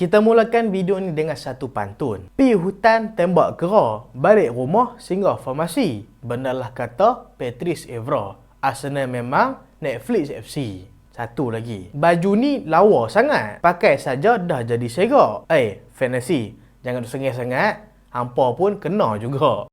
Kita mulakan video ni dengan satu pantun. Pi hutan tembak kera, balik rumah singgah farmasi. Benarlah kata Patrice Evra. Arsenal memang Netflix FC. Satu lagi. Baju ni lawa sangat. Pakai saja dah jadi segak. Eh, fantasy. Jangan sengih sangat. Hampa pun kena juga.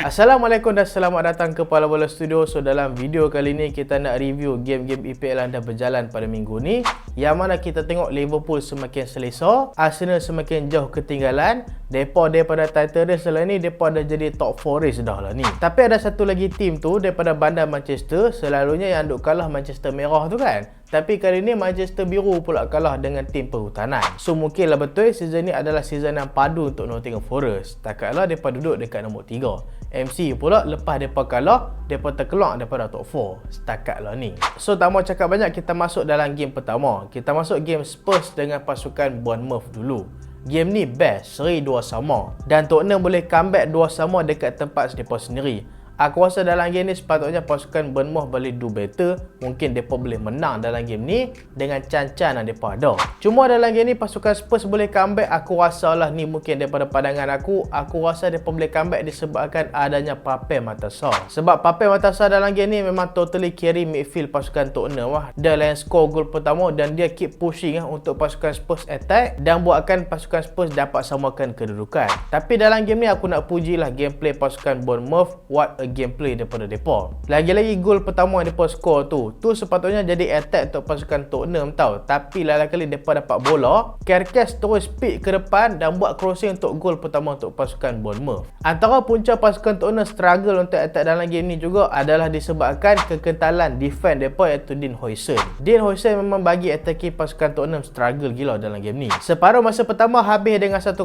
Assalamualaikum dan selamat datang ke Pala Bola Studio. So dalam video kali ni kita nak review game-game EPL yang dah berjalan pada minggu ni Yang mana kita tengok Liverpool semakin selesa Arsenal semakin jauh ketinggalan Depa daripada title race lah ni Depa dah jadi top 4 race dah lah ni Tapi ada satu lagi team tu daripada bandar Manchester Selalunya yang duk kalah Manchester Merah tu kan tapi kali ni Manchester Biru pula kalah dengan tim perhutanan. So mungkinlah betul season ni adalah season yang padu untuk Nottingham Forest. Takkanlah mereka duduk dekat nombor 3. MC pula lepas mereka kalah, mereka terkeluar daripada top 4. Setakatlah ni. So tak mau cakap banyak, kita masuk dalam game pertama. Kita masuk game Spurs dengan pasukan Bournemouth dulu. Game ni best, seri dua sama. Dan Tottenham boleh comeback dua sama dekat tempat mereka sendiri. Aku rasa dalam game ni sepatutnya pasukan Bournemouth boleh do better. Mungkin mereka boleh menang dalam game ni dengan can-can yang mereka ada. Cuma dalam game ni pasukan Spurs boleh comeback. Aku rasa lah ni mungkin daripada pandangan aku. Aku rasa mereka boleh comeback disebabkan adanya Pape Matasar. Sebab Pape Matasar dalam game ni memang totally carry midfield pasukan Tottenham lah. Dia lain score gol pertama dan dia keep pushing lah untuk pasukan Spurs attack dan buatkan pasukan Spurs dapat samakan kedudukan. Tapi dalam game ni aku nak puji lah gameplay pasukan Bournemouth. What gameplay daripada depa. Lagi-lagi gol pertama yang depa score tu, tu sepatutnya jadi attack untuk pasukan Tottenham tau. Tapi lain kali depa dapat bola, Kerkes terus speed ke depan dan buat crossing untuk gol pertama untuk pasukan Bournemouth. Antara punca pasukan Tottenham struggle untuk attack dalam game ni juga adalah disebabkan kekentalan defend depa iaitu Dean Hoyson. Dean Hoyson memang bagi attacking pasukan Tottenham struggle gila dalam game ni. Separuh masa pertama habis dengan 1-0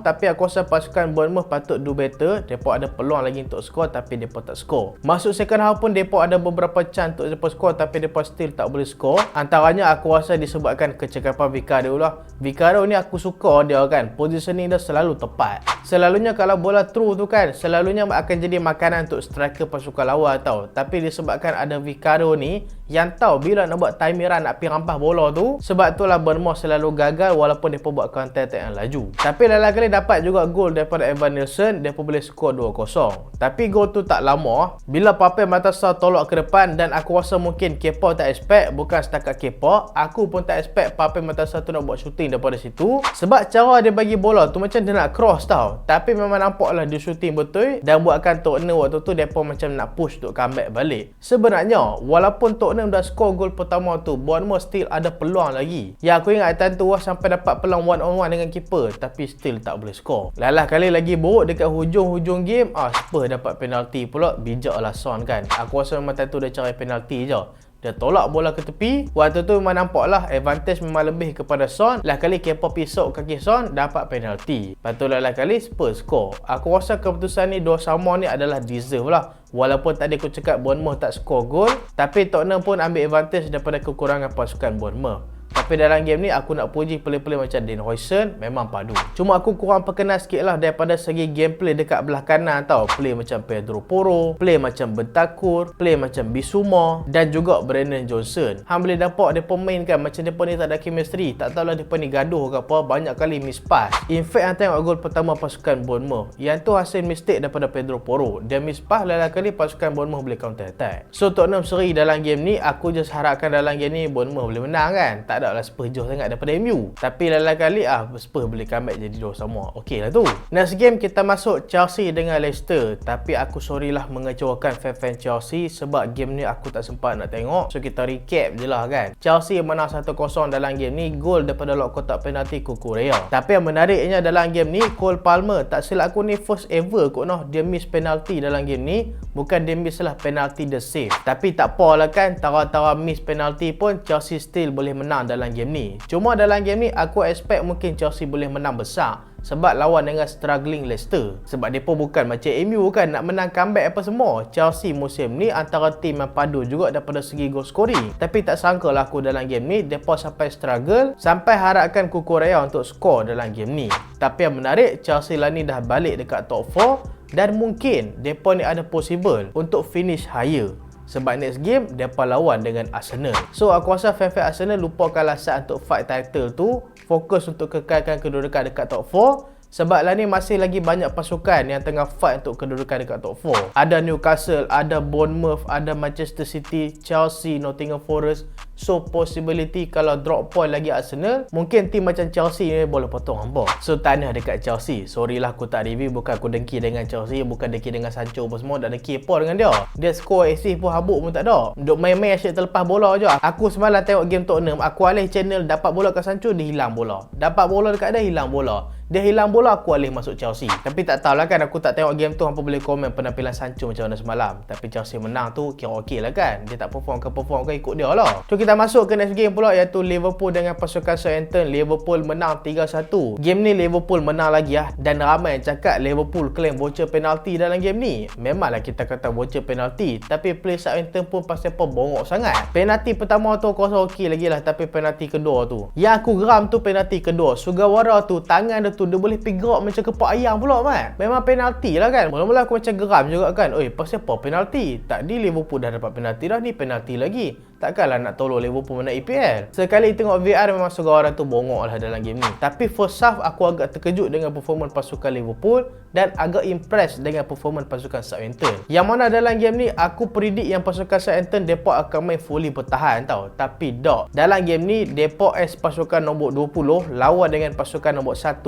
tapi aku rasa pasukan Bournemouth patut do better. Depa ada peluang lagi untuk score tapi depa tak score. Masuk second half pun depa ada beberapa chance untuk depa score tapi depa still tak boleh score. Antaranya aku rasa disebabkan kecekapan Vicario lah. Vicario ni aku suka dia kan. Positioning dia selalu tepat. Selalunya kalau bola through tu kan, selalunya akan jadi makanan untuk striker pasukan lawan tau. Tapi disebabkan ada Vicario ni yang tahu bila nak buat timeran nak pergi rampas bola tu, sebab itulah Bournemouth selalu gagal walaupun depa buat counter attack yang laju. Tapi lain kali dapat juga gol daripada Evan Nilsson, depa boleh skor 2-0. Tapi gol tu tak lama bila Pape Matasar tolak ke depan dan aku rasa mungkin Kepa tak expect bukan setakat Kepa aku pun tak expect Pape Matasar tu nak buat shooting daripada situ sebab cara dia bagi bola tu macam dia nak cross tau tapi memang nampak lah dia shooting betul dan buatkan Tottenham waktu tu mereka macam nak push untuk comeback balik sebenarnya walaupun Tottenham dah score gol pertama tu Bournemouth still ada peluang lagi. Yang aku ingat time tu sampai dapat peluang one on one dengan keeper tapi still tak boleh score lalah kali lagi buruk dekat hujung-hujung game ah Spurs dapat penalti pula bijak lah Son kan. Aku rasa memang tu dia cari penalti je dia tolak bola ke tepi. Waktu tu memang nampak lah advantage memang lebih kepada Son. Lah kali Kepa pisau kaki Son dapat penalti. Lepas tu lah kali Spurs score. Aku rasa keputusan ni dua sama ni adalah deserve lah. Walaupun tadi aku cakap Bournemouth tak score gol tapi Tottenham pun ambil advantage daripada kekurangan pasukan Bournemouth tapi dalam game ni aku nak puji player-player macam Dean Hoyson memang padu. Cuma aku kurang perkenal sikit lah daripada segi gameplay dekat belah kanan tau. Play macam Pedro Porro, play macam Bentakur, play macam Bisuma dan juga Brandon Johnson. Hang boleh nampak dia pemain kan macam dia ni tak ada chemistry. Tak tahulah dia ni gaduh ke apa. Banyak kali miss pass. In fact hang tengok gol pertama pasukan Bournemouth. Yang tu hasil mistake daripada Pedro Porro. Dia miss pass lain kali pasukan Bournemouth boleh counter attack. So Tottenham seri dalam game ni aku just harapkan dalam game ni Bournemouth boleh menang kan. Tak ada lah Spurs jauh sangat daripada MU. Tapi lain kali ah Spurs boleh comeback jadi dua sama. Okey lah tu. Next game kita masuk Chelsea dengan Leicester. Tapi aku sorry lah mengecewakan fan-fan Chelsea sebab game ni aku tak sempat nak tengok. So kita recap je lah kan. Chelsea menang 1-0 dalam game ni. Gol daripada lock kotak penalti Kukurea. Tapi yang menariknya dalam game ni Cole Palmer tak silap aku ni first ever kot noh dia miss penalti dalam game ni. Bukan dia miss lah penalti the save. Tapi tak apa lah kan. Tara-tara miss penalti pun Chelsea still boleh menang dalam game ni. Cuma dalam game ni aku expect mungkin Chelsea boleh menang besar sebab lawan dengan struggling Leicester. Sebab mereka bukan macam MU kan nak menang comeback apa semua. Chelsea musim ni antara tim yang padu juga daripada segi goal scoring. Tapi tak sangka lah aku dalam game ni mereka sampai struggle sampai harapkan Kuku Raya untuk skor dalam game ni. Tapi yang menarik Chelsea lah ni dah balik dekat top 4 dan mungkin mereka ni ada possible untuk finish higher. Sebab next game Mereka lawan dengan Arsenal So aku rasa fan-fan Arsenal lupakan alasan untuk fight title tu fokus untuk kekalkan kedudukan dekat top 4 sebab lah ni masih lagi banyak pasukan yang tengah fight untuk kedudukan dekat top 4. Ada Newcastle, ada Bournemouth, ada Manchester City, Chelsea, Nottingham Forest. So possibility kalau drop point lagi Arsenal, mungkin tim macam Chelsea ni boleh potong hampa. So tanya dekat Chelsea. Sorry lah aku tak review, bukan aku dengki dengan Chelsea, bukan dengki dengan Sancho apa semua, dan dengki apa dengan dia. Dia score assist pun habuk pun tak ada. Duk main-main asyik terlepas bola je. Aku semalam tengok game Tottenham, aku alih channel dapat bola ke Sancho, dia hilang bola. Dapat bola dekat dia, hilang bola. Dia hilang bola aku alih masuk Chelsea. Tapi tak tahulah kan aku tak tengok game tu hampa boleh komen penampilan Sancho macam mana semalam. Tapi Chelsea menang tu kira okey lah kan. Dia tak perform ke perform ke ikut dia lah. So kita masuk ke next game pula iaitu Liverpool dengan pasukan Southampton. Liverpool menang 3-1. Game ni Liverpool menang lagi lah. Dan ramai yang cakap Liverpool claim voucher penalti dalam game ni. Memanglah kita kata voucher penalti. Tapi play Southampton pun pasal apa bongok sangat. Penalti pertama tu aku rasa okey lagi lah. Tapi penalti kedua tu. Yang aku geram tu penalti kedua. Sugawara tu tangan dia tu dia boleh pergi gerak macam kepak ayam pula kan memang penalti lah kan? Mula-mula aku macam geram juga kan? Oi pasal apa penalti? Tadi Liverpool dah dapat penalti dah ni penalti lagi takkanlah nak tolong Liverpool menang EPL sekali tengok VR memang orang tu bongok lah dalam game ni. Tapi first half aku agak terkejut dengan performan pasukan Liverpool dan agak impress dengan performan pasukan Southampton yang mana dalam game ni aku predict yang pasukan Southampton Depok akan main fully bertahan tau. Tapi dok dalam game ni Depok as pasukan nombor 20 lawan dengan pasukan nombor 1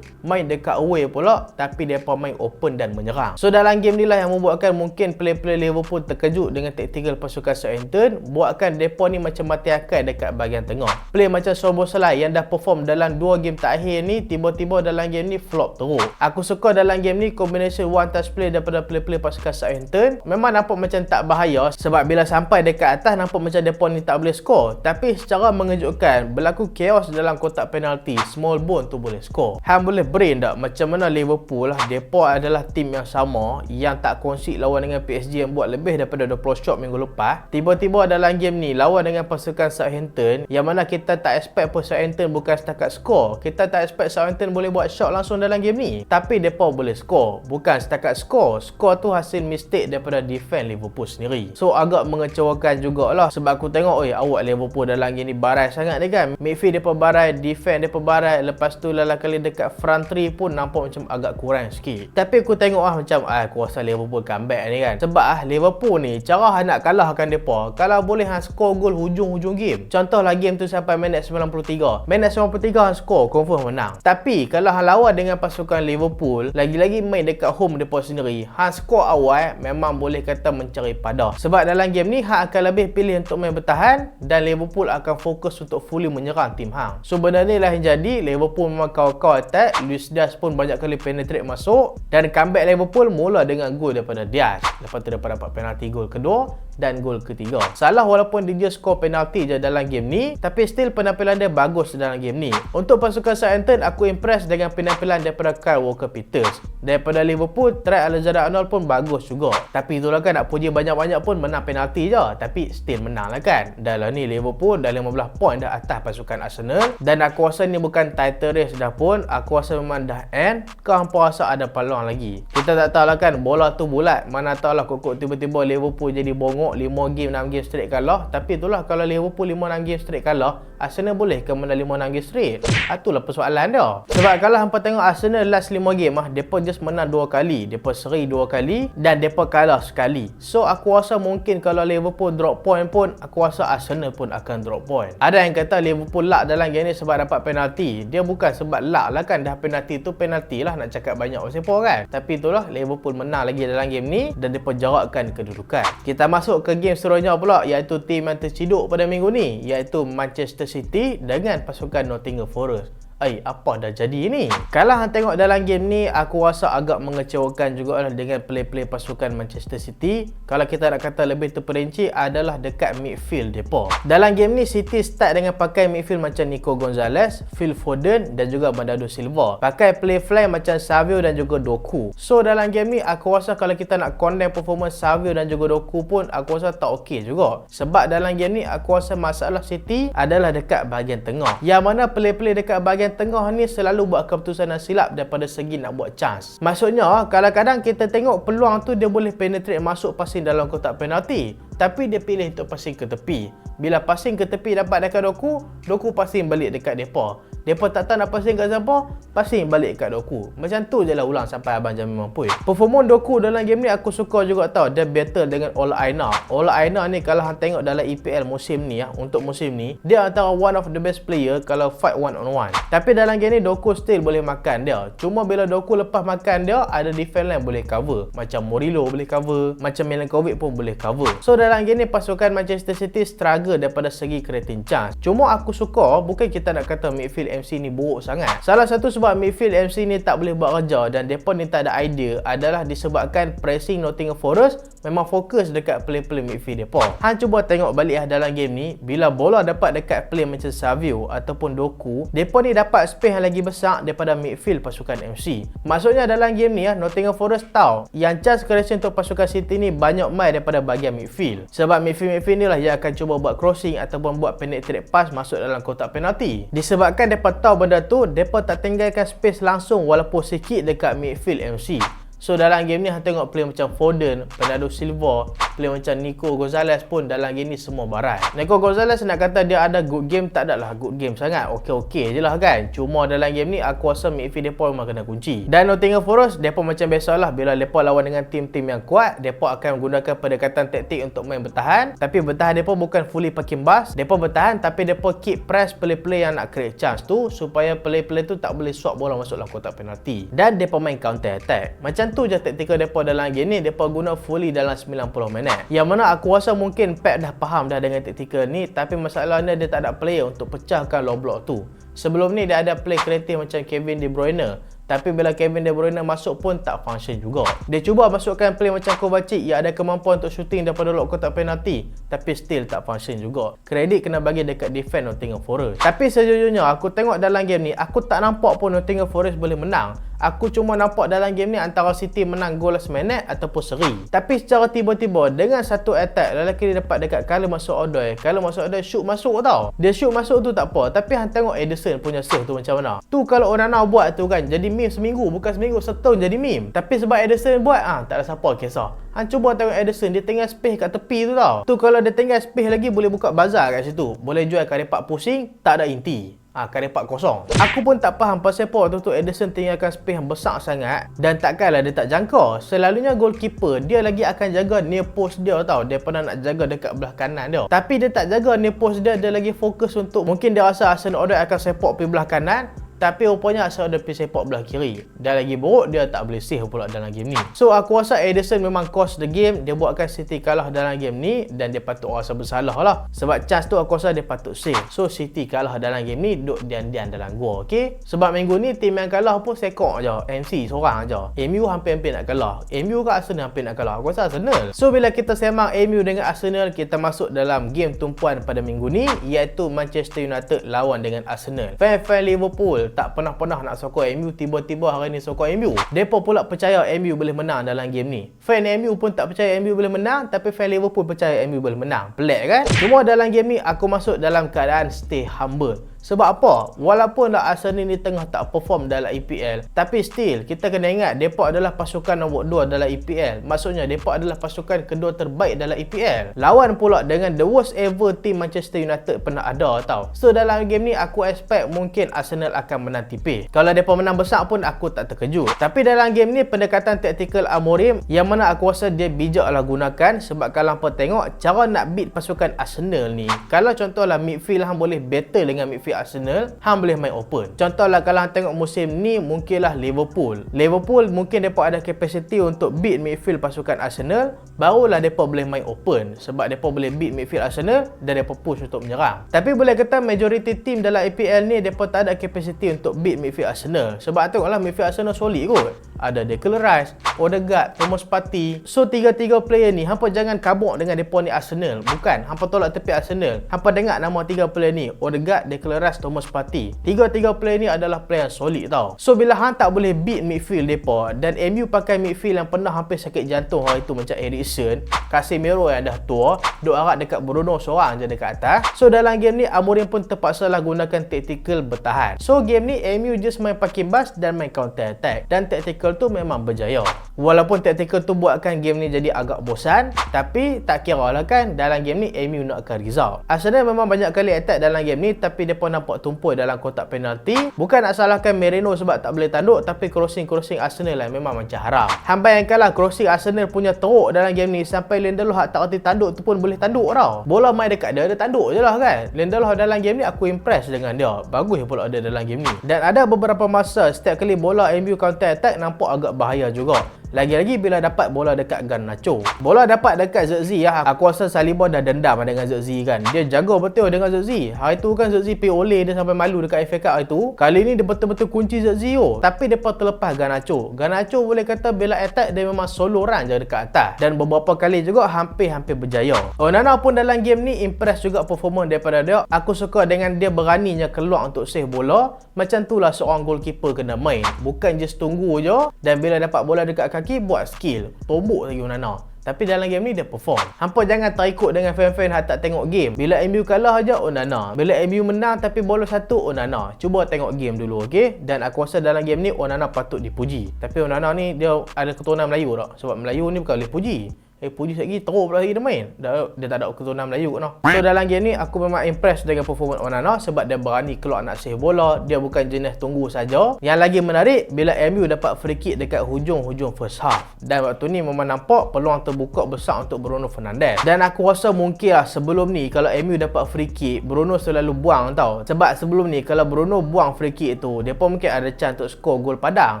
main dekat away pula. Tapi mereka main open dan menyerang. So dalam game ni lah yang membuatkan mungkin player-player Liverpool terkejut dengan taktikal pasukan Southampton buatkan mereka ni macam mati akal dekat bahagian tengah. Play macam Soboslai yang dah perform dalam 2 game terakhir ni tiba-tiba dalam game ni flop teruk. Aku suka dalam game ni combination one touch play daripada play-play pasukan Southampton memang nampak macam tak bahaya sebab bila sampai dekat atas nampak macam depa ni tak boleh score tapi secara mengejutkan berlaku chaos dalam kotak penalti. Small bone tu boleh score hang boleh brain tak? Macam mana Liverpool lah? Depa adalah tim yang sama yang tak kongsi lawan dengan PSG yang buat lebih daripada 20 shot minggu lepas. Tiba-tiba dalam game ni lawan dengan pasukan Southampton yang mana kita tak expect pun Southampton bukan setakat score kita tak expect Southampton boleh buat shot langsung dalam game ni. Tapi depa boleh skor. Bukan setakat skor. Skor tu hasil mistake daripada defend Liverpool sendiri. So agak mengecewakan jugalah sebab aku tengok oi awak Liverpool dalam game ni barai sangat ni kan? Midfield depa barai defend depa barai. Lepas tu lala kali dekat front three pun nampak macam agak kurang sikit. Tapi aku tengok ah macam ah aku rasa Liverpool comeback ni kan? Sebab ah Liverpool ni cara nak kalahkan depa kalau boleh hang skor gol hujung-hujung game. Contohlah game tu sampai minit 93 minit 93 hang skor confirm menang. Tapi kalau hang lawan dengan pasukan Liverpool lagi-lagi lagi main dekat home mereka sendiri hang skor awal memang boleh kata mencari padah sebab dalam game ni hang akan lebih pilih untuk main bertahan dan Liverpool akan fokus untuk fully menyerang tim hang so benda ni lah yang jadi. Liverpool memang kau-kau attack. Luis Diaz pun banyak kali penetrate masuk. Dan comeback Liverpool mula dengan gol daripada Diaz. Lepas tu dapat dapat penalti gol kedua dan gol ketiga. Salah walaupun dia skor penalti je dalam game ni, tapi still penampilan dia bagus dalam game ni. Untuk pasukan Southampton, aku impress dengan penampilan daripada Kyle Walker-Peters. Daripada Liverpool, Trent Alexander-Arnold pun bagus juga. Tapi itulah kan nak puji banyak-banyak pun menang penalti je. Tapi still menang lah kan. Dalam ni Liverpool dah 15 point dah atas pasukan Arsenal. Dan aku rasa ni bukan title race dah pun. Aku rasa memang dah end. Kau hampa rasa ada peluang lagi. Kita tak tahu lah kan bola tu bulat. Mana tahu lah kok tiba-tiba Liverpool jadi bongok tengok 5 game 6 game straight kalah. Tapi itulah kalau Liverpool 5 6 game straight kalah Arsenal boleh ke menang 5 6 game straight itulah persoalan dia. Sebab kalau hampa tengok Arsenal last 5 game ah depa just menang 2 kali. Depa seri 2 kali dan depa kalah sekali. So aku rasa mungkin kalau Liverpool drop point pun aku rasa Arsenal pun akan drop point. Ada yang kata Liverpool luck dalam game ni sebab dapat penalti. Dia bukan sebab luck lah kan. Dah penalti tu penalti lah nak cakap banyak pasal kan. Tapi itulah Liverpool menang lagi dalam game ni dan depa jarakkan kedudukan. Kita masuk ke game seterusnya pula iaitu tim yang terciduk pada minggu ni iaitu Manchester City dengan pasukan Nottingham Forest. Ai, apa dah jadi ni? Kalau hang tengok dalam game ni, aku rasa agak mengecewakan juga lah dengan play-play pasukan Manchester City. Kalau kita nak kata lebih terperinci adalah dekat midfield depa. Dalam game ni City start dengan pakai midfield macam Nico Gonzalez, Phil Foden dan juga Bernardo Silva. Pakai play fly macam Savio dan juga Doku. So dalam game ni aku rasa kalau kita nak condemn performance Savio dan juga Doku pun aku rasa tak okey juga. Sebab dalam game ni aku rasa masalah City adalah dekat bahagian tengah. Yang mana play-play dekat bahagian tengah ni selalu buat keputusan yang silap daripada segi nak buat chance. Maksudnya, kadang-kadang kita tengok peluang tu dia boleh penetrate masuk passing dalam kotak penalti. Tapi dia pilih untuk passing ke tepi. Bila passing ke tepi dapat dekat Doku, Doku passing balik dekat depa. Depa tak tahu nak passing kat siapa, passing balik kat Doku. Macam tu je lah ulang sampai abang jam mampu. Performa Doku dalam game ni aku suka juga tau. Dia battle dengan Ola Aina. Ola Aina ni kalau hang tengok dalam EPL musim ni ya, untuk musim ni, dia antara one of the best player kalau fight one on one. Tapi dalam game ni Doku still boleh makan dia. Cuma bila Doku lepas makan dia, ada defense lain boleh cover. Macam Morilo boleh cover, macam Milankovic pun boleh cover. So dalam game ni pasukan Manchester City struggle daripada segi creating chance. Cuma aku suka bukan kita nak kata midfield MC ni buruk sangat. Salah satu sebab midfield MC ni tak boleh buat kerja dan depa ni tak ada idea adalah disebabkan pressing Nottingham Forest memang fokus dekat play-play midfield depa. Han cuba tengok balik lah dalam game ni, bila bola dapat dekat play macam Savio ataupun Doku, depa ni dapat space yang lagi besar daripada midfield pasukan MC. Maksudnya dalam game ni ya, Nottingham Forest tahu yang chance creation untuk pasukan City ni banyak mai daripada bahagian midfield. Sebab midfield-midfield ni lah yang akan cuba buat crossing ataupun buat penetrate pass masuk dalam kotak penalti. Disebabkan depa tahu benda tu, depa tak tinggalkan space langsung walaupun sikit dekat midfield MC. So dalam game ni hang tengok play macam Foden, Bernardo Silva, play macam Nico Gonzalez pun dalam game ni semua barai. Nico Gonzalez nak kata dia ada good game tak adalah good game sangat. Okey-okey je lah kan. Cuma dalam game ni aku rasa midfield depa memang kena kunci. Dan Nottingham Forest depa macam biasalah bila depa lawan dengan tim-tim yang kuat, depa akan menggunakan pendekatan taktik untuk main bertahan. Tapi bertahan depa bukan fully parking bus. Depa bertahan tapi depa keep press play-play yang nak create chance tu supaya play-play tu tak boleh swap bola masuk dalam kotak penalti. Dan depa main counter attack. Macam tu je taktikal depa dalam game ni depa guna fully dalam 90 minit yang mana aku rasa mungkin Pep dah faham dah dengan taktikal ni tapi masalahnya dia tak ada player untuk pecahkan low block tu sebelum ni dia ada play kreatif macam Kevin De Bruyne tapi bila Kevin De Bruyne masuk pun tak function juga. Dia cuba masukkan play macam Kovacic yang ada kemampuan untuk shooting daripada lock kotak penalti. Tapi still tak function juga. Kredit kena bagi dekat defend Nottingham Forest. Tapi sejujurnya aku tengok dalam game ni, aku tak nampak pun Nottingham Forest boleh menang. Aku cuma nampak dalam game ni antara City menang gol last minute ataupun seri. Tapi secara tiba-tiba dengan satu attack lelaki dia dapat dekat kala masuk order. Kalau masuk order shoot masuk tau. Dia shoot masuk tu tak apa. Tapi hang tengok Edison punya save tu macam mana. Tu kalau orang nak buat tu kan jadi meme seminggu bukan seminggu setahun jadi meme. Tapi sebab Edison buat ah tak ada siapa kisah. Hang cuba tengok Edison dia tinggal space kat tepi tu tau. Tu kalau dia tinggal space lagi boleh buka bazar kat situ. Boleh jual karepak pusing tak ada inti. Ah, ha, karepak kosong. Aku pun tak faham pasal apa tu tu Edison tinggalkan space yang besar sangat dan takkanlah dia tak jangka. Selalunya goalkeeper dia lagi akan jaga near post dia tau daripada nak jaga dekat belah kanan dia. Tapi dia tak jaga near post dia, dia lagi fokus untuk mungkin dia rasa Arsenal Order akan sepak pergi belah kanan tapi rupanya asal ada pergi sepak belah kiri. Dan lagi buruk, dia tak boleh save pula dalam game ni. So, aku rasa Edison memang cost the game. Dia buatkan City kalah dalam game ni. Dan dia patut rasa bersalah lah. Sebab chance tu aku rasa dia patut save. So, City kalah dalam game ni. Duk dian-dian dalam gua. Okay? Sebab minggu ni, tim yang kalah pun sekok je. MC seorang je. MU hampir-hampir nak kalah. MU ke Arsenal hampir nak kalah. Aku rasa Arsenal. So, bila kita semang MU dengan Arsenal, kita masuk dalam game tumpuan pada minggu ni. Iaitu Manchester United lawan dengan Arsenal. Fan-fan Liverpool tak pernah-pernah nak sokong MU tiba-tiba hari ni sokong MU. Depa pula percaya MU boleh menang dalam game ni. Fan MU pun tak percaya MU boleh menang tapi fan Liverpool percaya MU boleh menang. Pelik kan? Cuma dalam game ni aku masuk dalam keadaan stay humble. Sebab apa? Walaupun lah Arsenal ni tengah tak perform dalam EPL, tapi still kita kena ingat depa adalah pasukan nombor 2 dalam EPL. Maksudnya depa adalah pasukan kedua terbaik dalam EPL. Lawan pula dengan the worst ever team Manchester United pernah ada tau. So dalam game ni aku expect mungkin Arsenal akan menang tipis. Kalau depa menang besar pun aku tak terkejut. Tapi dalam game ni pendekatan tactical Amorim yang mana aku rasa dia bijaklah gunakan sebab kalau apa tengok cara nak beat pasukan Arsenal ni. Kalau contohlah midfield hang boleh battle dengan midfield Arsenal, hang boleh main open. Contohlah kalau hang tengok musim ni mungkinlah Liverpool. Liverpool mungkin depa ada capacity untuk beat midfield pasukan Arsenal, barulah depa boleh main open sebab depa boleh beat midfield Arsenal dan depa push untuk menyerang. Tapi boleh kata majority team dalam EPL ni depa tak ada capacity untuk beat midfield Arsenal. Sebab tengoklah midfield Arsenal solid kot. Ada Declan Rice, Odegaard, Thomas Partey. So tiga-tiga player ni hampa jangan kabuk dengan depa ni Arsenal. Bukan, hampa tolak tepi Arsenal. Hampa dengar nama tiga player ni, Odegaard, Declan Rice, Thomas Partey. Tiga-tiga player ni adalah player solid tau. So bila hang tak boleh beat midfield depa dan MU pakai midfield yang pernah hampir sakit jantung hari tu macam Eriksen, Casemiro yang dah tua, duk harap dekat Bruno seorang je dekat atas. So dalam game ni Amorim pun terpaksa lah gunakan tactical bertahan. So game ni MU just main pakai bas dan main counter attack. Dan tactical tu memang berjaya. Walaupun tactical tu buatkan game ni jadi agak bosan, tapi tak kira lah kan dalam game ni MU nak akan result. Arsenal memang banyak kali attack dalam game ni tapi pun nampak tumpul dalam kotak penalti. Bukan nak salahkan Merino sebab tak boleh tanduk tapi crossing-crossing Arsenal lah memang macam haram. Hamba yang kalah crossing Arsenal punya teruk dalam game ni sampai Lindelof tak reti tanduk tu pun boleh tanduk tau. Bola main dekat dia, dia tanduk je lah kan. Lindelof dalam game ni aku impress dengan dia. Bagus pula ada dalam game ni. Dan ada beberapa masa setiap kali bola MU counter attack nampak agak bahaya juga. Lagi-lagi bila dapat bola dekat Garnacho. Bola dapat dekat Zerzi ya. Aku rasa Saliba dah dendam dengan Zerzi kan. Dia jaga betul dengan Zerzi. Hari tu kan Zerzi pergi oleh dia sampai malu dekat FA Cup hari tu. Kali ni dia betul-betul kunci Zerzi oh. Tapi dia terlepas Garnacho. Garnacho boleh kata bila attack dia memang solo run je dekat atas. Dan beberapa kali juga hampir-hampir berjaya. Oh Nana pun dalam game ni impress juga performance daripada dia. Aku suka dengan dia beraninya keluar untuk save bola. Macam tu lah seorang goalkeeper kena main. Bukan just tunggu je. Dan bila dapat bola dekat kaki kaki buat skill tombok lagi Onana. Tapi dalam game ni dia perform. Hampa jangan terikut dengan fan-fan yang tak tengok game. Bila MU kalah aja Onana. Bila MU menang tapi bola satu Onana. Cuba tengok game dulu okey? Dan aku rasa dalam game ni Onana patut dipuji. Tapi Onana ni dia ada keturunan Melayu tak? Sebab Melayu ni bukan boleh puji Eh puji lagi teruk pula lagi dia main. Dia, dia tak ada keturunan Melayu no. So dalam game ni aku memang impress dengan performance Onana sebab dia berani keluar nak save bola. Dia bukan jenis tunggu saja. Yang lagi menarik bila MU dapat free kick dekat hujung-hujung first half. Dan waktu ni memang nampak peluang terbuka besar untuk Bruno Fernandes. Dan aku rasa mungkin lah sebelum ni kalau MU dapat free kick, Bruno selalu buang tau. Sebab sebelum ni kalau Bruno buang free kick tu, dia pun mungkin ada chance untuk skor gol padang.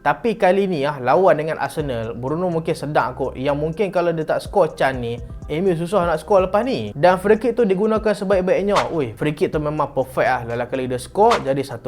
Tapi kali ni ah lawan dengan Arsenal, Bruno mungkin sedang kot. Yang mungkin kalau dia tak skor Chan ni MU susah nak skor lepas ni. Dan free kick tu digunakan sebaik-baiknya. Ui free kick tu memang perfect lah lala kali dia skor jadi 1-0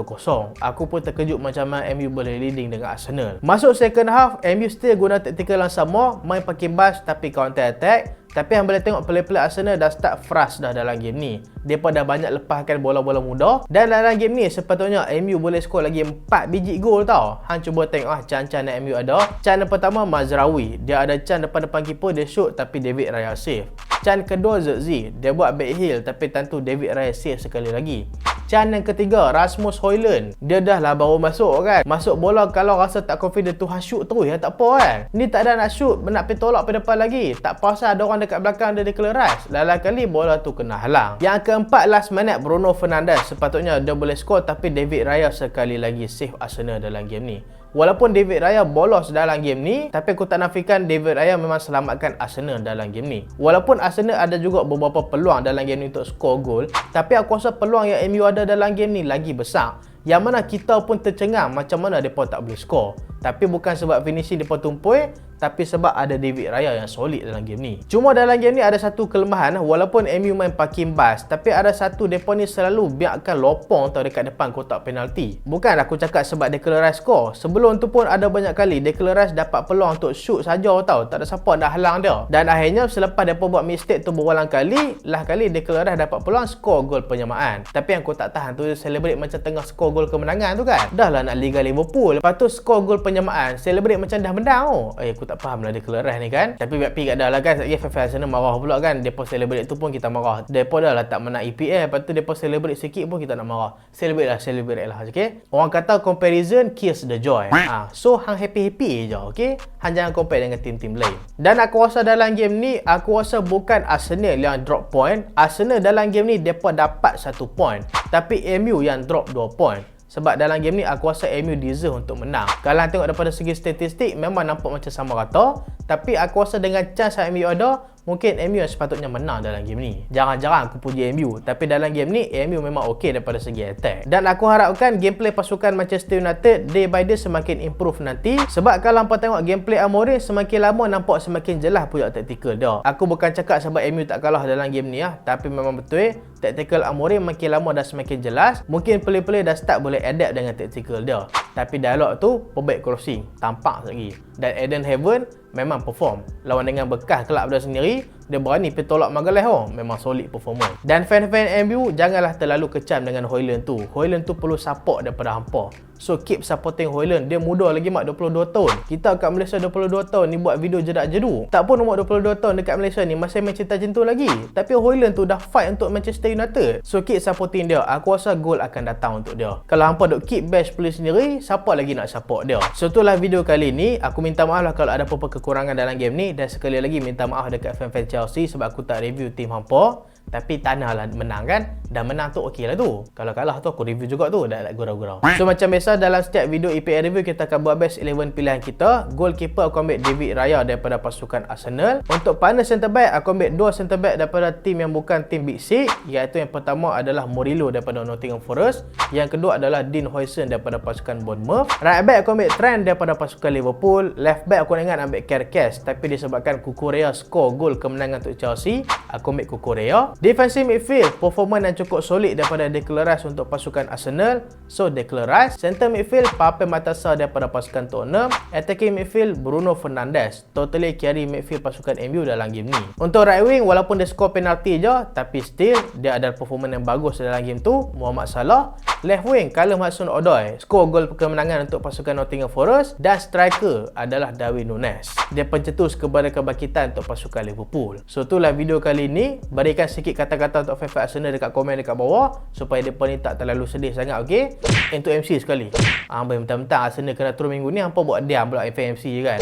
aku pun terkejut macam mana MU boleh leading dengan Arsenal. Masuk second half MU still guna tactical yang sama. Main pakai bus tapi counter attack tapi yang boleh tengok play-play Arsenal dah start fast dah dalam game ni. Mereka dah banyak lepaskan bola-bola mudah. Dan dalam game ni sepatutnya MU boleh skor lagi 4 biji gol tau. Hang cuba tengok lah can-can yang MU ada. Can yang pertama Mazraoui. Dia ada can depan-depan keeper dia shoot tapi David Raya save. Can kedua Zerzi. Dia buat back heel tapi tentu David Raya save sekali lagi. Can yang ketiga Rasmus Hoyland. Dia dah lah baru masuk kan? Masuk bola kalau rasa tak confident tu shoot terus ya? Tak apa kan? Ni tak ada nak shoot Nak pergi tolak pergi depan lagi. Tak pasal ada orang dekat belakang dia declare rush. Lala kali bola tu kena halang. Yang keempat last minute Bruno Fernandes. Sepatutnya dia boleh score Tapi David Raya sekali lagi save Arsenal dalam game ni Walaupun David Raya bolos dalam game ni, tapi aku tak nafikan David Raya memang selamatkan Arsenal dalam game ni. Walaupun Arsenal ada juga beberapa peluang dalam game ni untuk score gol, tapi aku rasa peluang yang MU ada dalam game ni lagi besar. Yang mana kita pun tercengang macam mana mereka tak boleh score. Tapi bukan sebab finishing mereka tumpul, tapi sebab ada David Raya yang solid dalam game ni. Cuma dalam game ni ada satu kelemahan walaupun MU main parking bus tapi ada satu depa ni selalu biarkan lopong tau dekat depan kotak penalti. Bukan aku cakap sebab Declan Rice score. Sebelum tu pun ada banyak kali Declan Rice dapat peluang untuk shoot saja tau. Tak ada siapa nak halang dia. Dan akhirnya selepas depa buat mistake tu berulang kali, lah kali Declan Rice dapat peluang score gol penyamaan. Tapi yang aku tak tahan tu celebrate macam tengah score gol kemenangan tu kan. Dah lah nak Liga Liverpool. Lepas tu score gol penyamaan, celebrate macam dah menang oh. Eh aku tak faham lah dia keluar ni kan. Tapi pergi kat dah lah kan ya FFL sana marah pula kan. Depa celebrate tu pun kita marah. Depa dah lah tak menang EPL lepas tu depa celebrate sikit pun kita nak marah. Celebrate lah celebrate lah okay orang kata comparison kills the joy. Ha. so hang happy-happy je okay hang jangan compare dengan tim-tim lain. Dan aku rasa dalam game ni aku rasa bukan Arsenal yang drop point. Arsenal dalam game ni depa dapat satu point. Tapi MU yang drop 2 point sebab dalam game ni aku rasa MU deserve untuk menang. Kalau tengok daripada segi statistik memang nampak macam sama rata. Tapi aku rasa dengan chance MU ada, mungkin MU yang sepatutnya menang dalam game ni. Jarang-jarang aku puji MU, tapi dalam game ni MU memang okey daripada segi attack. Dan aku harapkan gameplay pasukan Manchester United day by day semakin improve nanti sebab kalau hampa tengok gameplay Amorim semakin lama nampak semakin jelas punya tactical dia. Aku bukan cakap sebab MU tak kalah dalam game ni ya, tapi memang betul tactical Amorim makin lama dah semakin jelas. Mungkin player-player dah start boleh adapt dengan tactical dia. Tapi dialog tu pembek crossing, tampak lagi. Dan Eden Heaven memang perform. Lawan dengan bekas kelab dia sendiri, dia berani pergi tolak Magalhaes oh. Memang solid performance. Dan fan-fan MU janganlah terlalu kecam dengan Hoyland tu. Hoyland tu perlu support daripada hampa. So keep supporting Hoyland. Dia muda lagi mak 22 tahun. Kita kat Malaysia 22 tahun ni buat video jedak jedu. Tak pun umur 22 tahun dekat Malaysia ni masih main cinta cintu lagi. Tapi Hoyland tu dah fight untuk Manchester United. So keep supporting dia. Aku rasa gol akan datang untuk dia. Kalau hampa duk keep bash play sendiri, siapa lagi nak support dia? So itulah video kali ni. Aku minta maaf lah kalau ada apa-apa kekurangan dalam game ni. Dan sekali lagi minta maaf dekat fan-fan Chelsea sebab aku tak review tim hampa. Tapi tanah lah menang kan? Dan menang tu okey lah tu. Kalau kalah tu aku review juga tu. Dah gurau-gurau. So macam biasa dalam setiap video EPL review Kita akan buat best 11 pilihan kita. Goalkeeper aku ambil David Raya daripada pasukan Arsenal. Untuk partner centre back Aku ambil dua centre back daripada tim yang bukan tim Big Six. Iaitu yang pertama adalah Murillo daripada Nottingham Forest. Yang kedua adalah Dean Huijsen daripada pasukan Bournemouth. Right back aku ambil Trent daripada pasukan Liverpool. Left back aku ingat ambil Kerkes. Tapi disebabkan Kukurea score gol kemenangan untuk Chelsea Aku ambil Kukurea Defensive midfield, performance yang cukup solid daripada Declan Rice untuk pasukan Arsenal. So Declan Rice. Center midfield, Pape Matassa daripada pasukan Tottenham. Attacking midfield, Bruno Fernandes. Totally carry midfield pasukan MU dalam game ni. Untuk right wing, walaupun dia score penalty je, tapi still dia ada performance yang bagus dalam game tu. Muhammad Salah. Left wing, Callum Hudson-Odoi. Score gol kemenangan untuk pasukan Nottingham Forest. Dan striker adalah Darwin Nunes. Dia pencetus kepada kebangkitan untuk pasukan Liverpool. So itulah video kali ni. Berikan sikit kata-kata untuk fan Arsenal dekat komen dekat bawah supaya depa ni tak terlalu sedih sangat okey untuk MC sekali ah uh, mentang-mentang Arsenal kena turun minggu ni hampa buat diam pula FMC je kan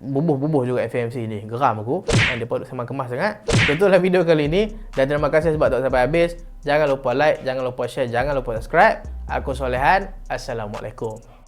bubuh-bubuh juga FMC ni geram aku dan depa duk sembang kemas sangat itulah video kali ni dan terima kasih sebab tak sampai habis jangan lupa like jangan lupa share jangan lupa subscribe. Aku Solehan. Assalamualaikum